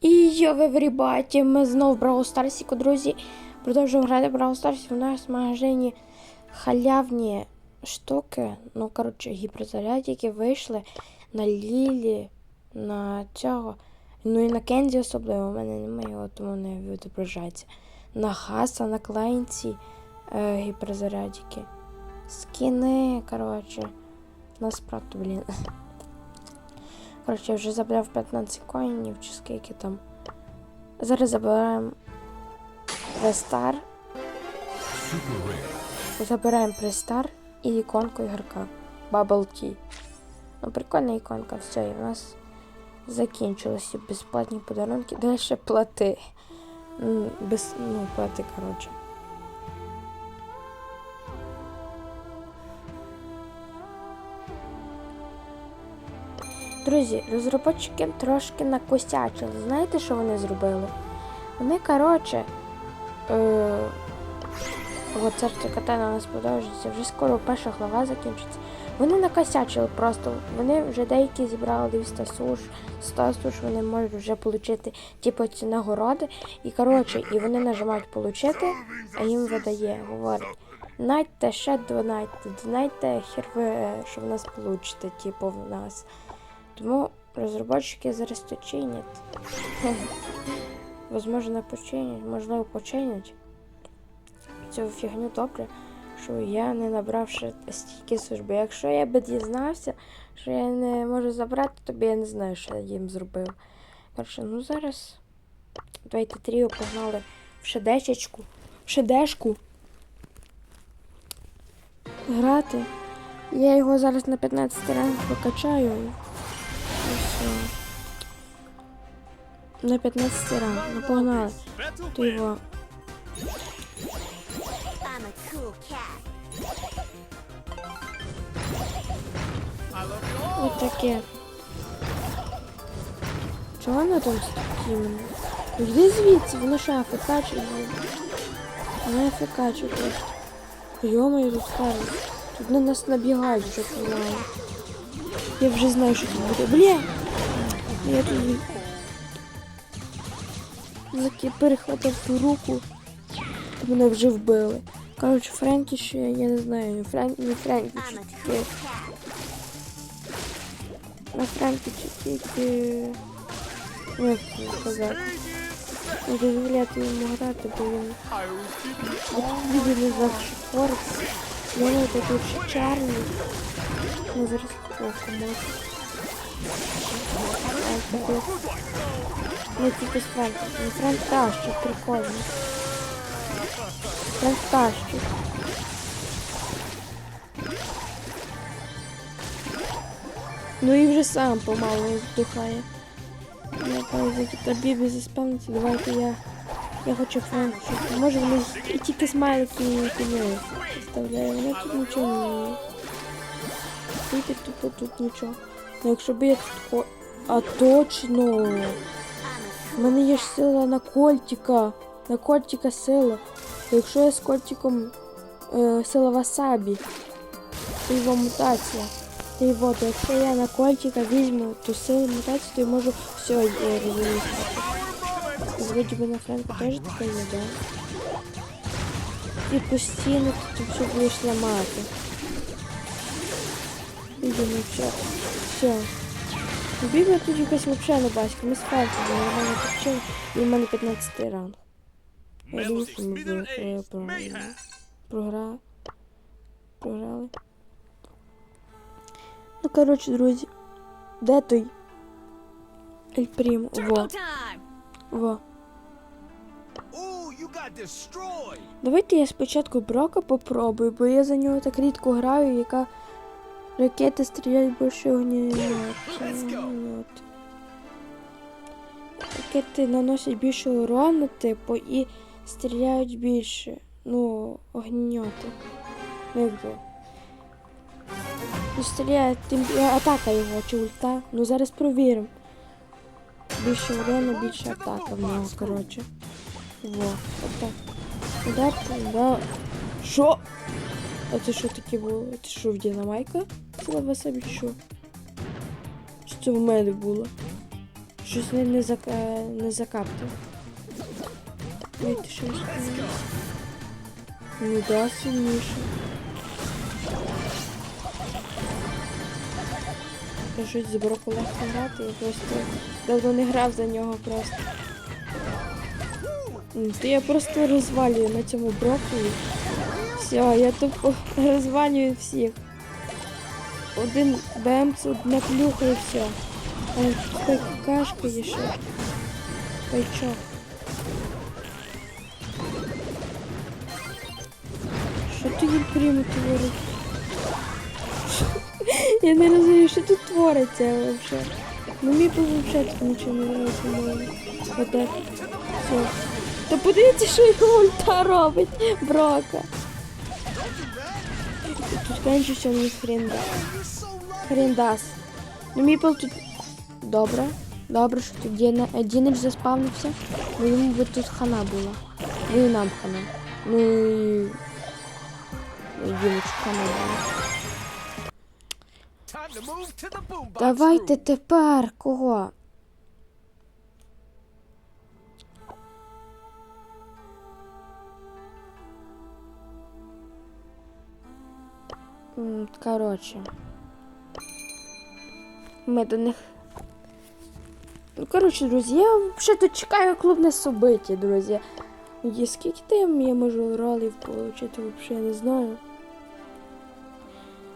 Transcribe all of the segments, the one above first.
І ви в рібаті, ми знов в Brawl Старсіку, друзі. Продовжуємо грати в Brawl Старсі. У нас в магазині халявні штуки. Ну, коротше, гіперзарядики вийшли на Лілі, на цього. Ну і на Кензі особливо. У мене немає його, тому не відображається. На Хаса, на Клайнці е, гіперзарядики. Скіни, коротше. Насправді, блін. Коротше, я вже забрав 15 коїнів чи скільки там. Зараз забираємо престар. Забираємо престар і іконку ігрока. Bubble Tea. Ну, прикольна іконка, все, і в нас закінчилися безплатні подарунки. Далі плати. Без, ну, плати, коротше. Друзі, розробники трошки накосячили. Знаєте, що вони зробили? Вони, коротше, е, от серце кота на нас продовжується, вже скоро перша глава закінчиться. Вони накосячили просто. Вони вже деякі зібрали 200 суш, 100 суш, вони можуть вже отримати типу, ці нагороди. І коротше, і вони нажимають получити, а їм видає, говорить. Донайте, ще донайте, донайте, хер ви, е, що в нас получите, типу, в нас. Тому розробники зараз то чинять. Возможно, починять, можливо, починять. Цю фігню добре, що я не набрав ще стільки служби. Якщо я би дізнався, що я не можу забрати, тобі я не знаю, що я їм зробив. Коротше, ну зараз давайте тріо погнали в шедечечку, в шедешку. Грати. Я його зараз на 15 ранг покачаю. На 15 ранг. Ну погнали. Cool cat. Ось таке. Чого вона там стімена? Йди звідси, вона що афекачить. Вона афекачить просто. Йомаю тут кари. Тут на нас набігають вже помало. Я вже знаю, що тут буде. Бля! Я тут Заки перехватив ту руку. Мене вже вбили. Коротше, Френкі ще, я не знаю, Френ... не Френкі, чи таке. На Френкі чи тільки. Як сказати. Не дозволяти йому грати, бо він. Відео не знав, що твориться. У мене такий ще Чарлі. Ну, зараз плохо може. А, таке. Ну, тільки з Френкі. Ну, Френк тащить, прикольно. Френк тащить. Ну і вже сам помалу здухає. Я кажу, та бібі заспавниться, давайте я. Я хочу щоб може вони і тільки смайлики і. Вставляю, вона тут нічого не. Тільки тупо тут нічого. Ну якщо б я тут. А точно! У мене є ж сила на кольтика. На кольтика сила. Якщо я з кольтиком е, сила васабі, то його мутація. Та й якщо я на кольтика візьму ту силу мутації, то я можу все розуміти. Вроді би на Френку теж таке є, да? І постійно ти тут все будеш ламати. Ідемо, все. Все. Біблія тут якась взагалі не бачка. Ми з Франції нормально почали. І в мене 15 ранг. Я думаю, що ми е, програли. Програли. Ну, коротше, друзі. Де той? Ель Прім. Во. Во. Давайте я спочатку Брока попробую, бо я за нього так рідко граю, яка ракети стріляють більше огнємет. Огнємет. Ракети наносять більше урону, типу, і стріляють більше. Ну, огньоти. Ну, як? Ну, стріляє тим атака його чи ульта. Ну зараз провіримо. Більше урону, більше атака в нього, коротше. Во, отак. Удар, да. Що? А це що таке було? Це що в Дінамайка? Слава собі що? Що це в мене було? Щось не, не, зак... не закаптив. Ой, ти що да, сильніше. Я щось з Броку легко грати, я просто давно не грав за нього просто. То я просто розвалюю на цьому брокколі. Все, я тупо розвалюю всіх. Один і все. Ой, какашка є ще. Пайчок. Що ти їм прямо творить? Я не розумію, що тут твориться взагалі. Ну мені взагалі тут нічого не розумію. Оте. Все. Та подивіться, що його ульта робить, Брока. Хрен дасть. Хрен дасть. Ну міпл тут. Добре. Добре, що тут Дінич заспавнився, бо йому би тут хана була. Ну і нам хана. Ну і. Діничу хана була. Давайте тепер кого? Коротше. Ми до них. Ну, коротше, друзі, я взагалі тут чекаю клубне собиття, друзі. І скільки там я можу ролів отримати, взагалі не знаю.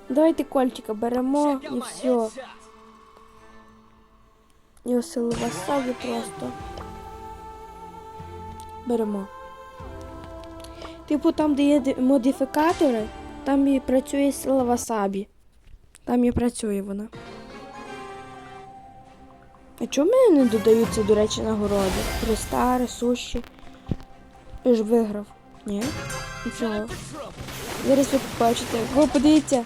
Давайте кольчика беремо і все. І осили васабі просто. Беремо. Типу там, де є модифікатори, там і працює сила васабі. Там і працює вона. А чому не додаються, до речі, нагороди? Пристари, суші. Я ж виграв. Ні? Нічого. Зараз ви побачите. О, подивіться.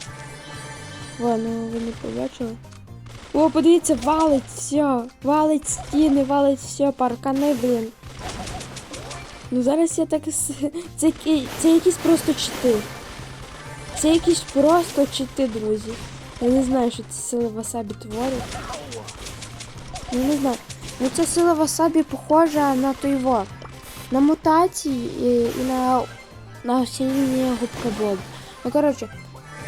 О, ну ви не побачили. О, подивіться, валить все. Валить стіни, валить все, паркани, блін. Ну зараз я так. Це, це якісь просто чити. Це якісь просто чити, друзі. Я не знаю, що ці сили васабі творять. Ну не знаю. Ну ця сила васабі похожа на той во. На мутації і, і на, на осіння губка Боб. Ну коротше,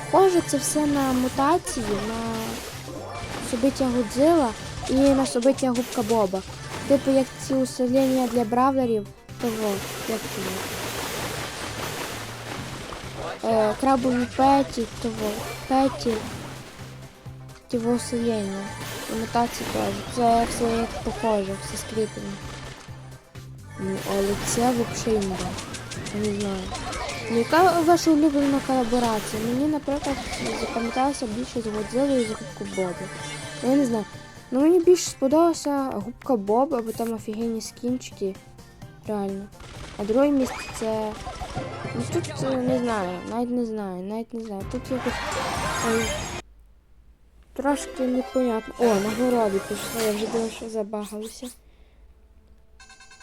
Схоже, це все на мутації, на собиття Годзила і на собиття Губка Боба. Типу як ці усилення для бравлерів, того, як. Е, крабові петі, того, петі, ті усилення. І теж. Це все як похоже, все скріплено. Ну, але це взагалі імба. Не знаю. Ну, яка ваша улюблена колаборація? Мені, наприклад, запам'яталася більше з Годзиллою і з Губкою Боба. Я не знаю. Ну мені більше сподобалася Губка Боба, бо там офігенні скінчики. Реально. А друге місце це. Ну тут е, не знаю, навіть не знаю, навіть не знаю. Тут якось. ой, Трошки непонятно. О, нагороди пішли, я вже думала, що забагалися.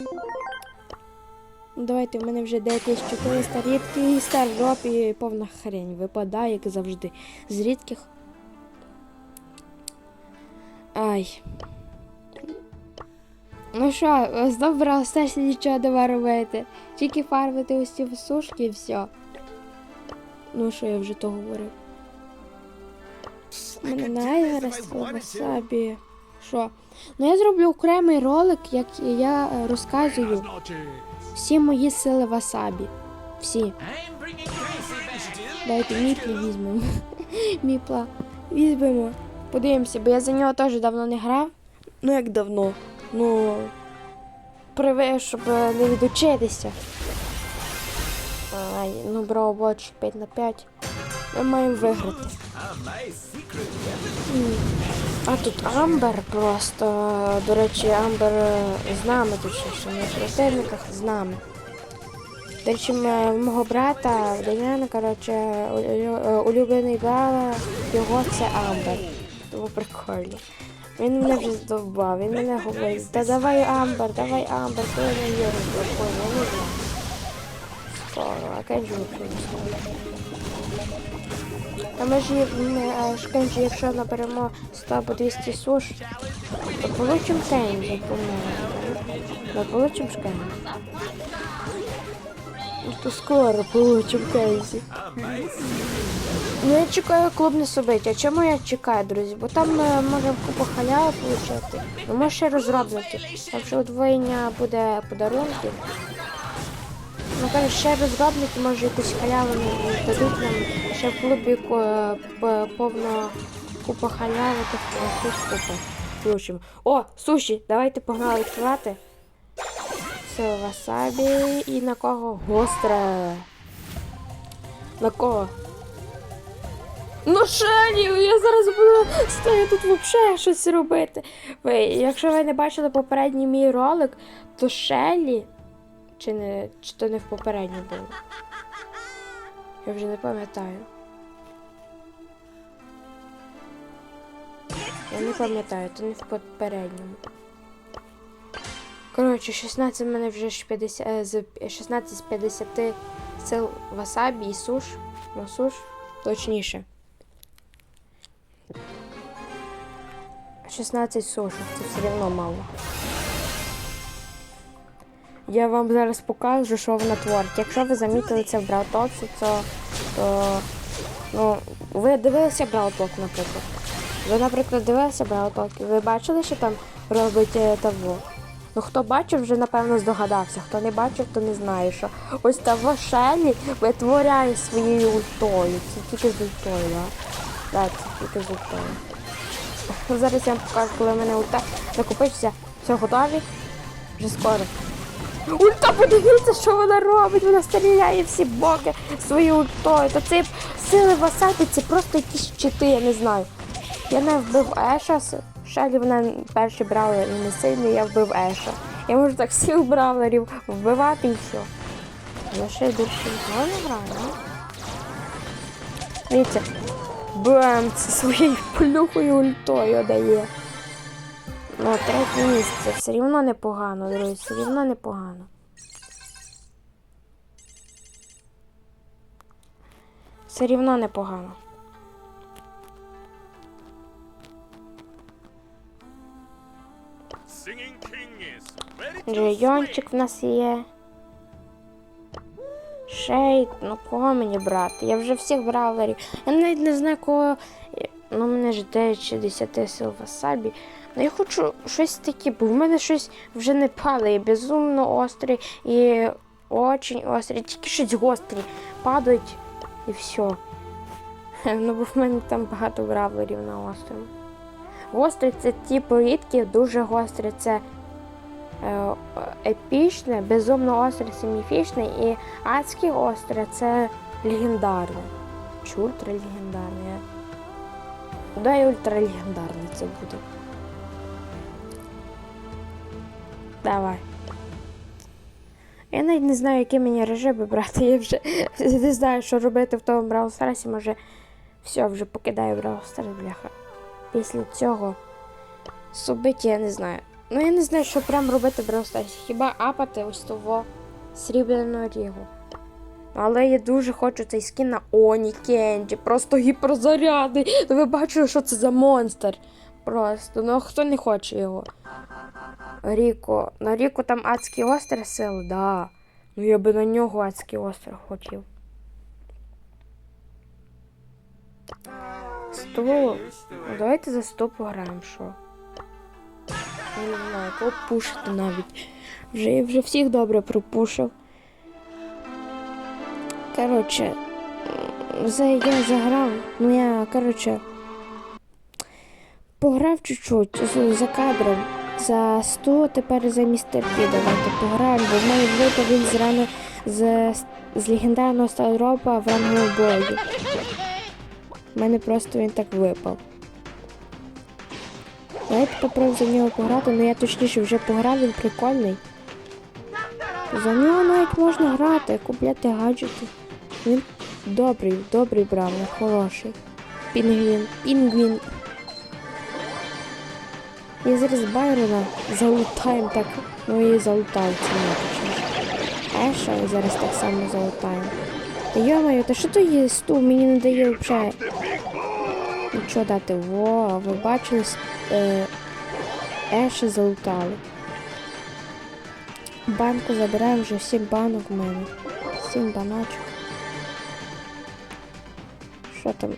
Ну, Давайте, в мене вже 9400 рідкий стардроп і повна хрень випадає, як завжди. З рідких. Ай. Ну що, знов бралстеся нічого не робити. Тільки фармити ось ці сушки і все. Ну що я вже то говорив. Мене найгараз васабі. Що? Ну я зроблю окремий ролик, як я е, розказую всі мої сили васабі. Всі. Давайте міплі візьмемо. Міпла. Візьмемо. Подивимося, бо я за нього теж давно не грав. Ну як давно? Ну. Привик, щоб не відучитися. Ай, ну браво, боч 5 на 5. Ми маємо виграти. А тут Амбер просто. До речі, Амбер з нами тут ще в противниках з нами. До речі, мого брата Дем'яна, коротше, улюблений бала його це Амбер. Тому прикольно. Він мене вже здовбав, він мене говорить, та давай Амбер, давай Амбер, то я не його прикольно, не. Скоро, а прийшла. Та ми ж, є- ми, е, ж Кенджі, якщо наберемо 100 або 200 суш, то получимо Кенджі, по-моєму. Ми получимо ж. То скоро получимо Кенджі. Ну я чекаю клубне собиття. Чому я чекаю, друзі? Бо там ми можемо купу халяви отримати. Ну, може ще розробники. Якщо удвоєння буде подарунків. Ну, каже, ще розробники, може якусь халяву дадуть нам. Ще в клубі ко- повно купа халяви, то щось купа. Включимо. О, суші! Давайте погнали відкривати. Це васабі і на кого? Гостре. На кого? Ну Шелі, я зараз буду стою тут взагалі щось робити. Ви, якщо ви не бачили попередній мій ролик, то Шелі. Чи не чи то не в попередній було? Я вже не пам'ятаю. Я не пам'ятаю, то не в попередньому. Коротше, 16 в мене вже ж 50, е, з 16 з 50 сил васабі і суш. Ну, суш, точніше. 16 сушок, це все одно мало. Я вам зараз покажу, що вона творить. Якщо ви замітили це в Браутоксі, то, то ну, ви дивилися Брауток, наприклад. Ви, наприклад, дивилися Брауток, ви бачили, що там робить е, того. Ну, хто бачив, вже напевно здогадався. Хто не бачив, то не знає, що ось того Шелі витворяє своєю ультою. Це тільки з ультою, да? Так, це тільки з ультою. Зараз я вам покажу, коли в мене ульта накопичиться. Все готові? Вже скоро. Ульта, подивіться, що вона робить. Вона стріляє всі боки своєю ультою. Та це сили васаті, це просто якісь щити, я не знаю. Я не вбив Еша. Шелі вона перші брали не сильно, я вбив Еша. Я можу так всіх бравлерів вбивати і все. Я ще й нікого не граю, а? Дивіться. Бем, це своєю плюхою ультою дає. Ну, третє місце. Все рівно непогано, друзі, все рівно непогано. Все рівно непогано. Джейончик в нас є. Шейд, ну кого мені брати? Я вже всіх бравлерів. Я навіть не знаю кого. Ну, мене ж 9 чи 10 сил васабі. Ну я хочу щось таке, бо в мене щось вже не падає. Безумно острий і очень острий. Тільки щось гострі. Падають і все. Ну, бо в мене там багато бравлерів на острому. Гострий це типу рідкі, дуже гострі. Це епічне, безумно остре це і адське остре це легендарне. Чи ультралегендарне? Да, і ультралегендарне це буде. Давай. Я навіть не знаю, які мені режими брати. Я вже не знаю, що робити в тому Brawl Stars. Може, все, вже покидаю Brawl Stars, бляха. Після цього Субиті я не знаю. Ну я не знаю, що прям робити в Хіба апати ось того срібляного рігу. Але я дуже хочу цей скін на Оні Кенджі. Просто гіперзаряди. Ну ви бачили, що це за монстр. Просто. Ну хто не хоче його? Ріко. На Ріко там адські остри сили, да. Ну я би на нього адський остров хотів. Стул. Ну, давайте за 100 пограємо, що. Не знаю, кого пушити навіть. Вже, я вже всіх добре пропушив. Коротше, я заграв, ну я, коротше, пограв чуть-чуть за кадром. За 100, тепер за містер Пі давайте пограємо, бо в мене випав він зрано з, з легендарного старопа в ранговому бою. У мене просто він так випав. Давайте попробуємо за нього пограти, ну я точніше вже пограв, він прикольний. За нього навіть можна грати, купляти гаджети. Він добрий, добрий бравлер, хороший. Пінгвін, пінгвін. Я зараз Байрона залутаємо так, ну і не точніше. Еша зараз так само залутаємо. Та йомаю, та що то є стул? Мені не дає взагалі. Нічого дати. Во, ви бачили, е, Еші залутали. Банку забираємо вже сім банок в мене. Сім баночок. Що там?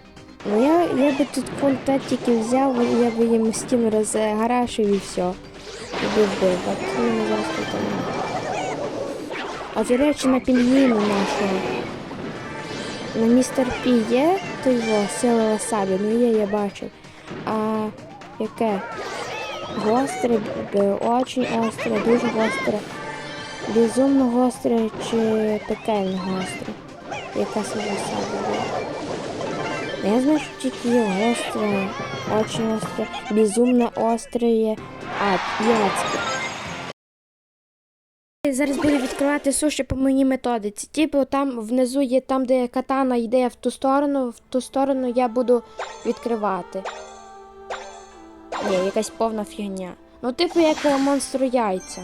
Ну я, я би тут тільки взяв, я би їм стім розгарашив і все. І би вбив. А тут мене зараз тут. А до речі, на пінгвіну нашого. На містер Пі є то його сила васабі, ну є, я бачив. А яке? Гостре, очень остре, дуже гостре. Безумно гостре чи пекельно гостре? Яка сила васабі? Ну, Я знаю, що тільки є гостре, очень остре, безумно остре є, а, яцьке. Зараз буду відкривати суші по моїй методиці. Типу там внизу є там, де катана йде в ту сторону, в ту сторону я буду відкривати. Ні, якась повна фігня. Ну, типу, як е, монстру яйця.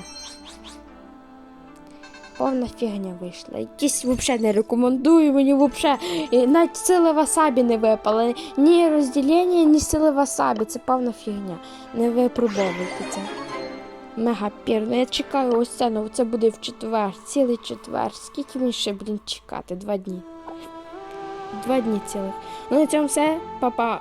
Повна фігня вийшла. Якісь взагалі не рекомендую, мені взагалі. Навіть сили васабі не випали. Ні розділення, ні сили васабі. Це повна фігня. Не випробовуйте це. Мега пірно. Я чекаю ось це, ну це буде в четвер, цілий четвер. Скільки мені ще, блін, чекати? Два дні. Два дні цілих. Ну на цьому все, Па-па.